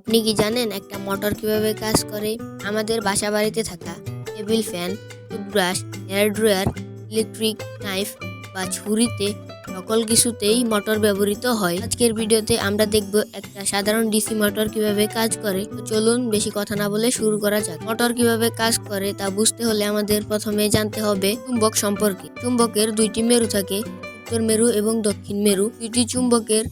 আপনি কি জানেন একটা মোটর কীভাবে কাজ করে? আমাদের বাসা বাড়িতে থাকা table fan, toothbrush, hair dryer, electric knife বা ছুরিতে সকল কিছুতেই মোটর ব্যবহৃত হয়। আজকের ভিডিওতে আমরা দেখব একটা সাধারণ ডিসি মোটর কীভাবে কাজ করে। চলুন বেশি কথা না বলে শুরু করা যাক। মোটর কীভাবে কাজ করে তা বুঝতে হলে আমাদের প্রথমে জানতে হবে চুম্বক সম্পর্কে। চুম্বকের দুইটি মেরু থাকে, উত্তর মেরু এবং দক্ষিণ মেরু। দুইটি চুম্বকের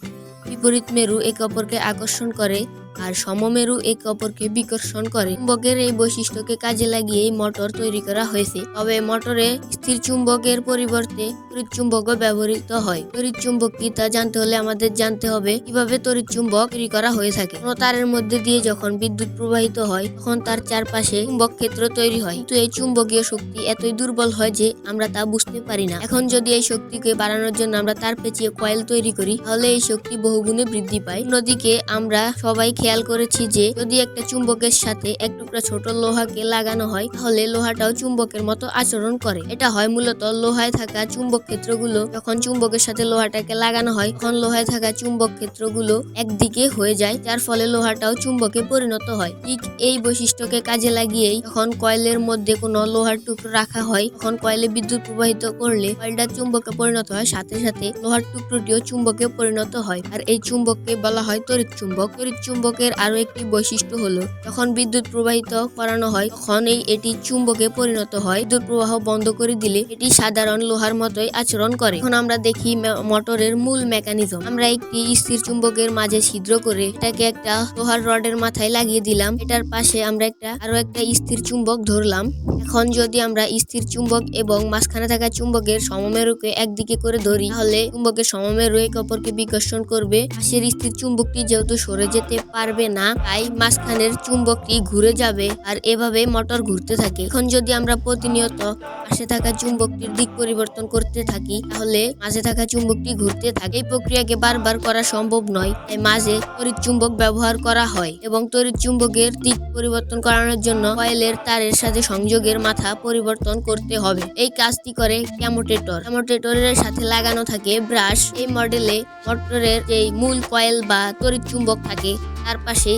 বিপরীত মেরু একে অপরকে আকর্ষণ করে। আর সমমেরু একে অপরকে বিকর্ষণ করে। চুম্বকের এই বৈশিষ্ট্যকে কাজে লাগিয়ে এই মোটর তৈরি করা হয়েছে। তবে মোটরে স্থির চুম্বকের পরিবর্তে তড়িৎ চুম্বকও ব্যবহৃত হয়। তড়িৎ চুম্বক কি তা জানতে হলে আমাদের জানতে হবে কীভাবে তড়িৎ চুম্বক তৈরি করা হয়ে থাকে। কোনো তারের মধ্যে দিয়ে যখন বিদ্যুৎ প্রবাহিত হয়, তখন তার চারপাশে চুম্বক ক্ষেত্র তৈরি হয়। কিন্তু এই চুম্বকীয় শক্তি এতই দুর্বল হয় যে আমরা তা বুঝতে পারি না। এখন যদি এই শক্তিকে বাড়ানোর জন্য আমরা তার পেঁচিয়ে কয়েল তৈরি করি, তাহলে এই শক্তি বহুগুণে বৃদ্ধি পায়। অন্যদিকে আমরা সবাই খেয়াল করেছি যে, যদি একটা চুম্বকের সাথে এক টুকরা ছোট লোহাকে লাগানো হয়, তাহলে লোহাটাও চুম্বকের মতো আচরণ করে। এটা হয় মূলত লোহায় থাকা চুম্বক ক্ষেত্রগুলো। যখন চুম্বকের সাথে লোহাটাকে লাগানো হয়, তখন লোহায় থাকা চুম্বক ক্ষেত্রগুলো একদিকে হয়ে যায়, যার ফলে লোহাটাও চুম্বকে পরিণত হয়। ঠিক এই বৈশিষ্ট্যকে কাজে লাগিয়েই যখন কয়েলের মধ্যে কোনো লোহার টুকরো রাখা হয়, তখন কয়েলে বিদ্যুৎ প্রবাহিত করলে কয়েলটা চুম্বকে পরিণত হয়, সাথে সাথে লোহার টুকরোটিও চুম্বকে পরিণত হয়। আর এই চুম্বককে বলা হয় তড়িৎ চুম্বক। তড়িৎ চুম্বকের আরও একটি বৈশিষ্ট্য হলো, যখন বিদ্যুৎ প্রবাহিত করানো হয়, তখন এই এটি চুম্বকে পরিণত হয়। বিদ্যুৎ প্রবাহ বন্ধ করে দিলে এটি সাধারণ লোহার মতোই আচরণ করে। এখন আমরা দেখি মোটরের মূল মেকানিজম। আমরা একটি স্থির চুম্বকের মাঝে ছিদ্র করে এটাকে একটা লোহার রডের মাথায় লাগিয়ে দিলাম। এটার পাশে আমরা একটা আরও একটা স্থির চুম্বক ধরলাম। এখন যদি আমরা স্থির চুম্বক এবং মাঝখানে থাকা চুম্বকের সমমেরুকে একদিকে করে ধরি, তাহলে চুম্বকের সমমেরু একে অপরকে বিকর্ষণ করবে। পাশের স্থির চুম্বকটি যেহেতু সরে যেতে পারবে না। তাই মাঝখানের চুম্বকটি ঘুরে যাবে আর এভাবে মোটর ঘুরতে থাকে। এখন যদি আমরা প্রতিনিয়ত পাশে থাকা চুম্বকটির দিক পরিবর্তন করতে থাকি, তাহলে মাঝে থাকা চুম্বকটি ঘুরতে থাকে। এই প্রক্রিয়াকে বারবার করা সম্ভব নয়, তাই মাঝে তড়িৎ চুম্বক ব্যবহার করা হয় এবং তড়িৎ চুম্বকের দিক পরিবর্তন করানোর জন্য কয়েলের তারের সাথে সংযোগের মাথা পরিবর্তন করতে হবে। এই কাজটি করে ক্যামোটেটর। ক্যামোটেটরের সাথে লাগানো থাকে ব্রাশ। এই মডেলে মোটরের যে মূল কয়েল বা তড়িৎ চুম্বক থাকে তার পাশে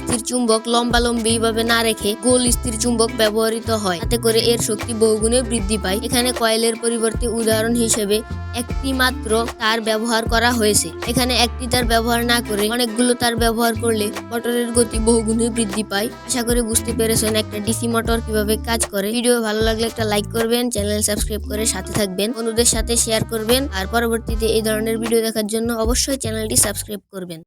স্থির চুম্বক লম্বালম্বি ভাবে না রেখে গোল স্থির চুম্বক ব্যবহৃত হয়। তাতে করে এর শক্তি বহুগুণে বৃদ্ধি পায়। এখানে কয়েলের পরিবর্তে উদাহরণ হিসেবে একটি মাত্র তার ব্যবহার করা হয়েছে। এখানে একটি তার ব্যবহার না করে অনেকগুলো তার ব্যবহার করলে মোটরের গতি বহুগুণে বৃদ্ধি পায়। আশা করি বুঝতে পেরেছেন একটা ডিসি মোটর কীভাবে কাজ করে। ভিডিও ভালো লাগলে একটা লাইক করবেন, চ্যানেল সাবস্ক্রাইব করে সাথে থাকবেন। বন্ধুদের সাথে শেয়ার করবেন। আর পরবর্তীতে এই ধরনের ভিডিও দেখার জন্য অবশ্যই চ্যানেলটি সাবস্ক্রাইব করবেন।